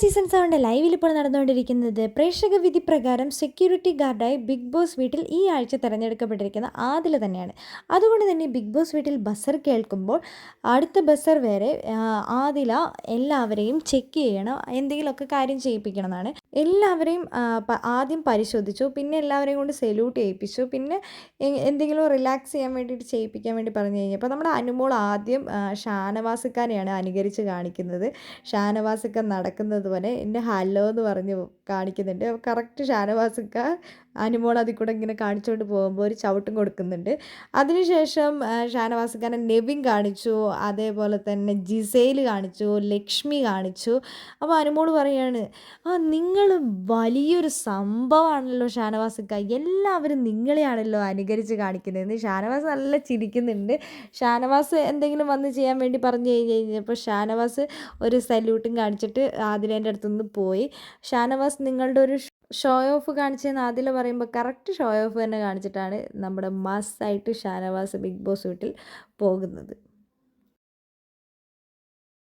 Season സെവന്റെ ലൈവിൽ ഇപ്പോൾ നടന്നുകൊണ്ടിരിക്കുന്നത് പ്രേക്ഷക വിധി പ്രകാരം സെക്യൂരിറ്റി ഗാർഡായി ബിഗ് ബോസ് വീട്ടിൽ ഈ ആഴ്ച തിരഞ്ഞെടുക്കപ്പെട്ടിരിക്കുന്ന ആദില തന്നെയാണ്. അതുകൊണ്ട് തന്നെ ബിഗ് ബോസ് വീട്ടിൽ ബസർ കേൾക്കുമ്പോൾ അടുത്ത ബസർ വരെ ആദില എല്ലാവരെയും ചെക്ക് ചെയ്യണം എന്തെങ്കിലുമൊക്കെ കാര്യം ചെയ്യിപ്പിക്കണം എന്നാണ് എല്ലാവരെയും ആദ്യം പരിശോധിച്ചു. പിന്നെ എല്ലാവരെയും കൊണ്ട് സെല്യൂട്ട് ചെയ്യിപ്പിച്ചു. പിന്നെ എന്തെങ്കിലും റിലാക്സ് ചെയ്യാൻ വേണ്ടിയിട്ട് ചെയ്യിപ്പിക്കാൻ വേണ്ടി പറഞ്ഞു കഴിഞ്ഞപ്പോൾ നമ്മുടെ അനുമോൾ ആദ്യം ഷാനവാസക്കാരെയാണ് അനുകരിച്ച് കാണിക്കുന്നത്. ഷാനവാസക്ക നടക്കുന്നത് പോലെ എന്റെ ഹലോ എന്ന് പറഞ്ഞ് കാണിക്കുന്നുണ്ട്. കറക്റ്റ് ഷാനവാസക്ക അനുമോൾ അതിൽ കൂടെ ഇങ്ങനെ കാണിച്ചുകൊണ്ട് പോകുമ്പോൾ ഒരു ചവിട്ടും കൊടുക്കുന്നുണ്ട്. അതിനുശേഷം ഷാനവാസക്കാരൻ നെവിൻ കാണിച്ചു അതേപോലെ തന്നെ ജിസേൽ കാണിച്ചു ലക്ഷ്മി കാണിച്ചു. അപ്പോൾ അനുമോൾ പറയാണ് ആ നിങ്ങൾ വലിയൊരു സംഭവമാണല്ലോ ഷാനവാസക്ക. എല്ലാവരും നിങ്ങളെയാണല്ലോ അനുകരിച്ച് കാണിക്കുന്നത്. ഷാനവാസ് നല്ല ചിരിക്കുന്നുണ്ട്. ഷാനവാസ് എന്തെങ്കിലും വന്ന് ചെയ്യാൻ വേണ്ടി പറഞ്ഞു കഴിഞ്ഞ് കഴിഞ്ഞപ്പോൾ ഷാനവാസ് ഒരു സല്യൂട്ടും കാണിച്ചിട്ട് ആതിരേന്റെ അടുത്തുനിന്ന് പോയി. ഷാനവാസ് നിങ്ങളുടെ ഒരു ഷോ ഓഫ് കാണിച്ചതെന്ന് ആദില പറയുമ്പോൾ കറക്റ്റ് ഷോ ഓഫ് തന്നെ കാണിച്ചിട്ടാണ് നമ്മുടെ മാസ്സായിട്ട് ഷാനവാസ് ബിഗ് ബോസ് വീട്ടിൽ പോകുന്നത്.